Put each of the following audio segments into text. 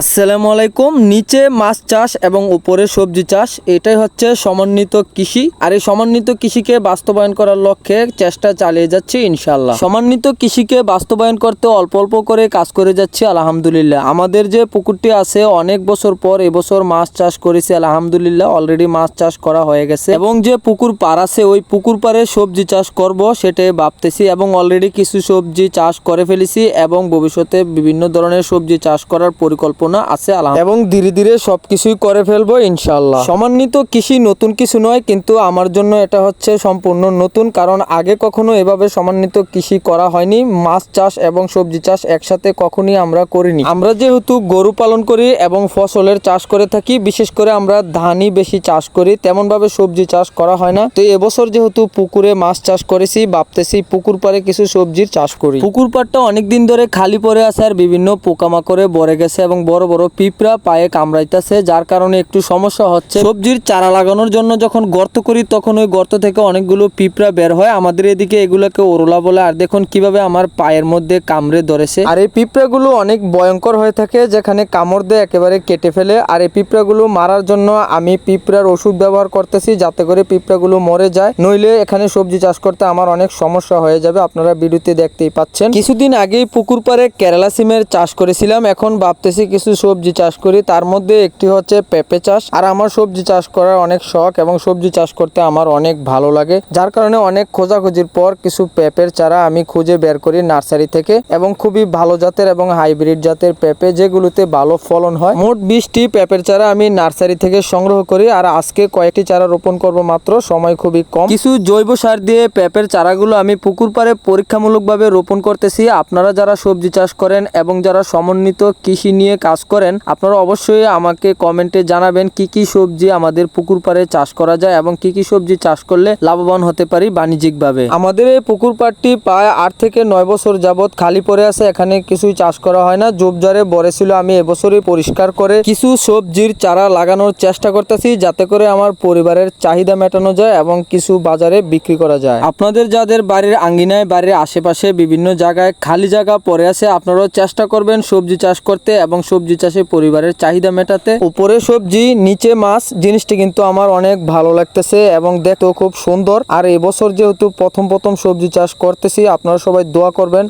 আসসালামু আলাইকুম। নিচে মাছ চাষ এবং উপরে সবজি চাষ, এটাই হচ্ছে সমন্বিত কৃষি। আর এই সমন্বিত কৃষিকে বাস্তবায়ন করার লক্ষ্যে চেষ্টা চালিয়ে যাচ্ছে ইনশাল্লাহ সমন্বিত কৃষিকে বাস্তবায়ন করতে অল্প অল্প করে কাজ করে যাচ্ছে, আলহামদুলিল্লাহ। আমাদের যে পুকুরটি আছে, অনেক বছর পর এবছর মাছ চাষ করেছি, আলহামদুলিল্লাহ। অলরেডি মাছ চাষ করা হয়ে গেছে। এবং যে পুকুর পার আছে, ওই পুকুর পারে সবজি চাষ করব সেটাই ভাবতেছি এবং অলরেডি কিছু সবজি চাষ করে ফেলেছি এবং ভবিষ্যতে বিভিন্ন ধরনের সবজি চাষ করার পরিকল্পনা আছে আলহাম এবং ধীরে ধীরে সবকিছুই করে ফেলব ইনশাল্লাহ সমন্বিত কৃষি নতুন কিছু নয় কিন্তু আমার জন্য এটা হচ্ছে সম্পূর্ণ নতুন কারণ আগে কখনো এভাবে সমন্বিত কৃষি করা হয়নি। মাছ চাষ এবং সবজি চাষ একসাথে কখনই আমরা করিনি। আমরা যেহেতু গরু পালন করি এবং ফসলের চাষ করে থাকি বিশেষ করে আমরা ধানই বেশি চাষ করি তেমন ভাবে সবজি চাষ করা হয় না। তো এবছর যেহেতু পুকুরে মাছ চাষ করেছি ভাবতেছি পুকুর পাড়ে কিছু সবজির চাষ করি। পুকুর পাড়টা অনেকদিন ধরে খালি পড়ে আছে আর বিভিন্ন পোকামাকড়ে ভরে গেছে এবং বড় বড় পিঁপড়া পায়ে কামড়াইতেছে, যার কারণে একটু সমস্যা হচ্ছে। সবজির চারা লাগানোর জন্য যখন গর্ত করি, তখন ওই গর্ত থেকে অনেকগুলো পিঁপড়া বের হয়। আমাদের এদিকে এগুলোকে ওরলা বলে। আর দেখুন কীভাবে আমার পায়ের মধ্যে কামড়ে ধরেছে। আর এই পিঁপড়াগুলো অনেক ভয়ঙ্কর হয়ে থাকে, যেখানে কামড় দিয়ে একেবারে কেটে ফেলে। আর এই পিঁপড়াগুলো মারার জন্য আমি পিঁপড়ার ওষুধ ব্যবহার করতেছি, যাতে করে পিঁপড়াগুলো মরে যায়। নইলে এখানে সবজি চাষ করতে আমার অনেক সমস্যা হয়ে যাবে। আপনারা ভিডিওতে দেখতেই পাচ্ছেন। কিছুদিন আগেই পুকুর পাড়ে কেরালা সিমের চাষ করেছিলাম। এখন ভাবতেছি কিছু সবজি চাষ করি, তার মধ্যে একটি হচ্ছে পেঁপে চাষ। আর আমার সবজি চাষ করার অনেক শখ এবং সবজি চাষ করতে আমার অনেক ভালো লাগে। যার কারণে অনেক খোঁজাখুঁজির পর কিছু পেঁপের চারা আমি খুঁজে বের করি নার্সারি থেকে এবং খুবই ভালো জাতের এবং হাইব্রিড জাতের পেঁপে, যেগুলোতে ভালো ফলন হয়। মোট বিশটি পেঁপের চারা আমি নার্সারি থেকে সংগ্রহ করি আর আজকে কয়েকটি চারা রোপণ করব মাত্র, সময় খুবই কম। কিছু জৈব সার দিয়ে পেঁপের চারাগুলো আমি পুকুর পাড়ে পরীক্ষামূলকভাবে রোপণ করতেছি। আপনারা যারা সবজি চাষ করেন এবং যারা সমন্বিত কৃষি নিয়ে কাজ করেন, আপনারা অবশ্যই আমাকে কমেন্টে জানাবেন কি কি সবজি আমাদের পুকুর পাড়ে চাষ করা যায় এবং কি কি সবজি চাষ করলে লাভবান হতে পারি বাণিজ্যিকভাবে। আমাদের এই পুকুর পাড়টি প্রায় আট থেকে নয় বছর যাবত খালি পড়ে আছে, এখানে কিছুই চাষ করা হয় না। জোবজারে বড় ছিল, আমি এবছরই পরিষ্কার করে কিছু সবজির চারা লাগানোর চেষ্টা করতেছি, যাতে করে আমার পরিবারের চাহিদা মেটানো যায় এবং কিছু বাজারে বিক্রি করা যায়। আপনাদের যাদের বাড়ির আঙ্গিনায়, বাড়ির আশেপাশে বিভিন্ন জায়গায় খালি জায়গা পড়ে আছে, আপনারাও চেষ্টা করবেন সবজি চাষ করতে এবং সবজি চাষে পরিবারের চাহিদা মেটাতে। উপরে সবজি, নিচে মাছ, জিনিসটি কিন্তু আমার অনেক ভালো লাগতেছে এবং দেখতেও খুব সুন্দর। আর এবছর যেহেতু প্রথম প্রথম সবজি চাষ করতেছি, আপনারা সবাই দোয়া করবেন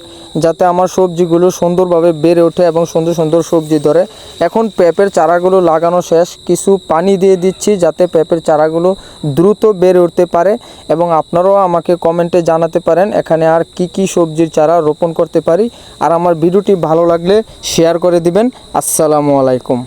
যাতে আমার সবজিগুলো সুন্দরভাবে বেড়ে ওঠে এবং সুন্দর সুন্দর সবজি ধরে। এখন পেঁপের চারাগুলো লাগানো শেষ। কিছু পানি দিয়ে দিচ্ছি যাতে পেঁপের চারাগুলো দ্রুত বেড়ে উঠতে পারে এবং আপনারাও আমাকে কমেন্টে জানাতে পারেন এখানে আর কি কি সবজির চারা রোপণ করতে পারি। আর আমার ভিডিওটি ভালো লাগলে শেয়ার করে দিবেন। আসসালামু আলাইকুম।